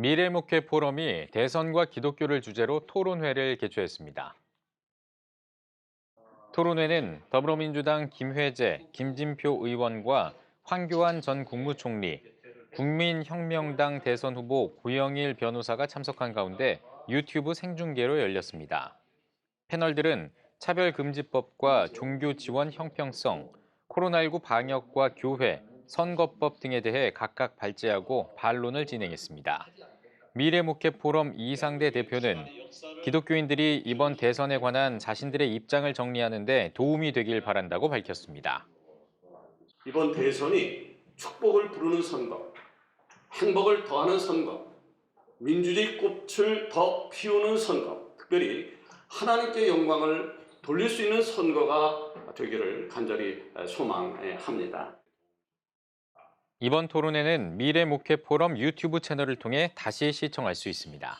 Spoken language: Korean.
미래목회 포럼이 대선과 기독교를 주제로 토론회를 개최했습니다. 토론회는 더불어민주당 김회재, 김진표 의원과 황교안 전 국무총리, 국민혁명당 대선 후보 고영일 변호사가 참석한 가운데 유튜브 생중계로 열렸습니다. 패널들은 차별금지법과 종교 지원 형평성, 코로나19 방역과 교회, 선거법 등에 대해 각각 발제하고 반론을 진행했습니다. 미래목회 포럼 이상대 대표는 기독교인들이 이번 대선에 관한 자신들의 입장을 정리하는 데 도움이 되길 바란다고 밝혔습니다. 이번 대선이 축복을 부르는 선거, 행복을 더하는 선거, 민주주의 꽃을 더 피우는 선거, 특별히 하나님께 영광을 돌릴 수 있는 선거가 되기를 간절히 소망합니다. 이번 토론회는 미래 목회 포럼 유튜브 채널을 통해 다시 시청할 수 있습니다.